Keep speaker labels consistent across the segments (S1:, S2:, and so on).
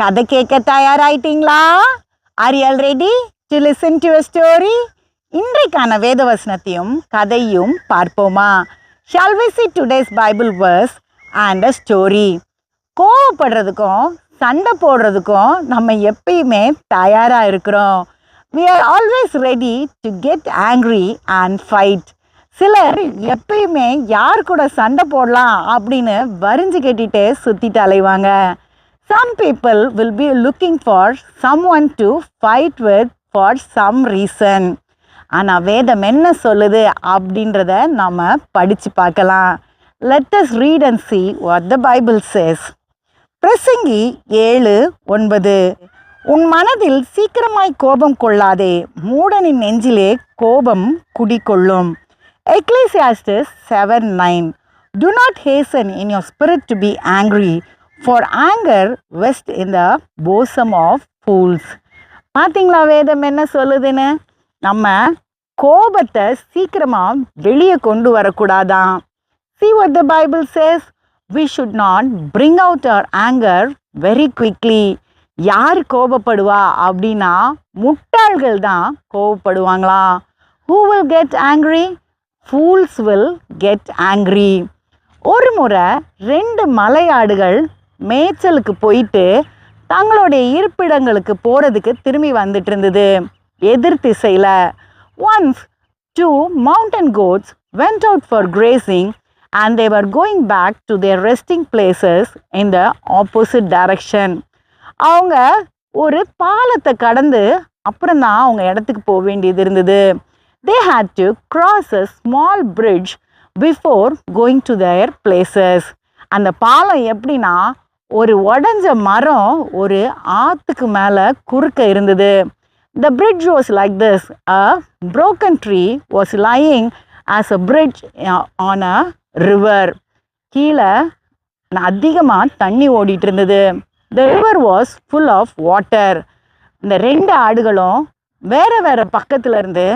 S1: கதை கேட்க தயாராயிட்டீங்களா? Are you ready to listen to story இன்றைக்கான வேதவசனத்தையும் கதையும் பார்ப்போமா? Shall we see today's Bible verse and a story கோவப்படுறதுக்கும் சண்டை போடுறதுக்கும் நம்ம எப்பயுமே தயாராக இருக்கிறோம். We are always ready to get angry and fight சிலர் எப்பயுமே யார் கூட சண்டை போடலாம் அப்படின்னு வரிஞ்சு கட்டிட்டே சுற்றிட்டு அலைவாங்க. Some people will be looking for someone to fight with for some reason ஆனால் வேதம் என்ன சொல்லுது அப்படின்றத நம்ம படித்து பார்க்கலாம். Let us read and see what the Bible says பிரசங்கி ஏழு ஒன்பது. உன் மனதில் சீக்கிரமாய் கோபம் கொள்ளாதே. மூடனின் நெஞ்சிலே கோபம் குடிக்கொள்ளும் Ecclesiastes seven nine do not hasten in your spirit to be angry for anger rests in the bosom of fools பார்த்தீங்களா வேதம் என்ன சொல்லுதுன்னு? நம்ம கோபத்தை சீக்கிரமாக வெளியே கொண்டு வரக்கூடாதான். See what the Bible says we should not bring out our anger very quickly யார் கோபப்படுவா அப்படின்னா முட்டாள்கள் தான் கோபப்படுவாங்களா? Who will get angry fools will get angry ஒரு முறை ரெண்டு மலையாடுகள் மேய்ச்சலுக்கு போயிட்டு தங்களுடைய இருப்பிடங்களுக்கு போகிறதுக்கு திரும்பி வந்துட்டு இருந்தது எதிர் திசையில் once two mountain goats went out for grazing and they were going back to their resting places in the opposite direction அவங்க ஒரு பாலத்தை கடந்து அப்புறம் தான் அவங்க இடத்துக்கு போக வேண்டியது இருந்தது they had to cross a small bridge before going to their places அந்த பாலம் எப்படின்னா ஒரு உடஞ்ச மரம் ஒரு ஆத்துக்கு மேலே குறுக்க இருந்தது. The bridge was like this a broken tree was lying as a bridge on a river கீழே அதிகமாக தண்ணி ஓடிட்டு இருந்தது. The river was full of water இந்த ரெண்டு ஆடுகளும் வேற வேறு பக்கத்துலேருந்து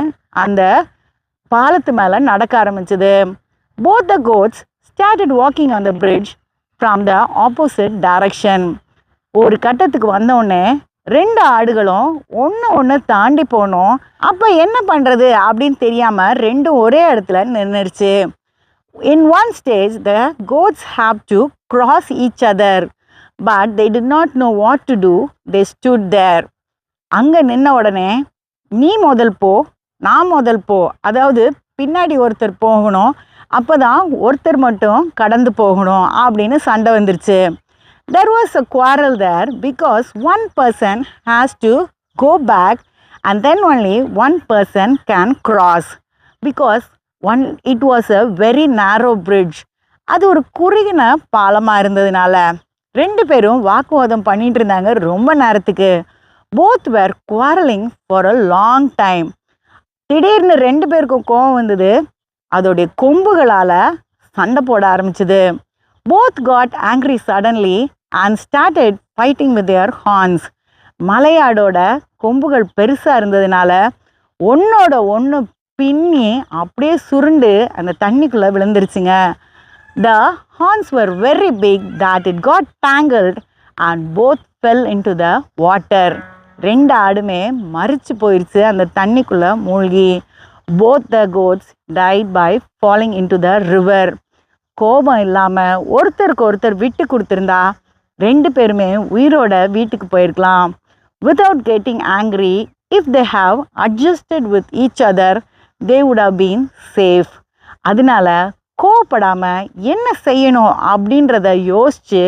S1: அந்த பாலத்து மேலே நடக்க ஆரம்பிச்சது. Both the goats started walking on the bridge from the opposite direction ஒரு கட்டத்துக்கு வந்தோடனே ரெண்டு ஆடுகளும் ஒன்று ஒன்று தாண்டி போனோம். அப்போ என்ன பண்ணுறது அப்படின்னு தெரியாமல் ரெண்டும் ஒரே இடத்துல நின்றுச்சு in one stage the goats have to cross each other but they did not know what to do they stood there அங்கே நின்ன உடனே நீ முதல் போ நான் முதல் போ. அதாவது பின்னாடி ஒருத்தர் போகணும். அப்போ தான் ஒருத்தர் மட்டும் கடந்து போகணும் அப்படின்னு சண்டை வந்துருச்சு. There was a quarrel there because one person has to go back and then only one person can cross because one it was a very narrow bridge அது ஒரு குறுகின பாலமாக இருந்ததுனால ரெண்டு பேரும் வாக்குவாதம் பண்ணிட்டு இருந்தாங்க ரொம்ப நேரத்துக்கு. Both were quarrelling for a long time திடீர்னு ரெண்டு பேருக்கும் கோவம் வந்தது. அதோடைய கொம்புகளால் சண்டை போட ஆரம்பிச்சது. Both got angry suddenly and started fighting with their horns மலையாடோட கொம்புகள் பெருசாக இருந்ததுனால ஒன்றோட ஒன்று பின்னி அப்படியே சுருண்டு அந்த தண்ணிக்குள்ளே விழுந்துருச்சுங்க. The horns were very big that it got tangled and both fell into the water ரெண்டு ஆடுமே மறிச்சு போயிடுச்சு அந்த தண்ணிக்குள்ளே மூழ்கி. Both the goats died by falling into the river கோபம் இல்லாமல் ஒருத்தருக்கு ஒருத்தர் விட்டு கொடுத்துருந்தா ரெண்டு பேருமே உயிரோட வீட்டுக்கு போயிருக்கலாம். Without getting angry if they have adjusted with each other they would have been safe அதனால கோவப்படாமல் என்ன செய்யணும் அப்படின்றத யோசித்து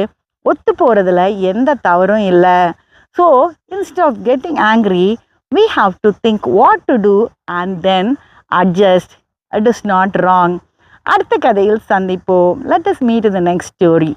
S1: ஒத்து போகிறதுல எந்த தவறும் இல்லை. So instead of getting angry we have to think what to do and then adjust it is not wrong அடுத்த கதையில் சந்திப்போம் let us meet the next story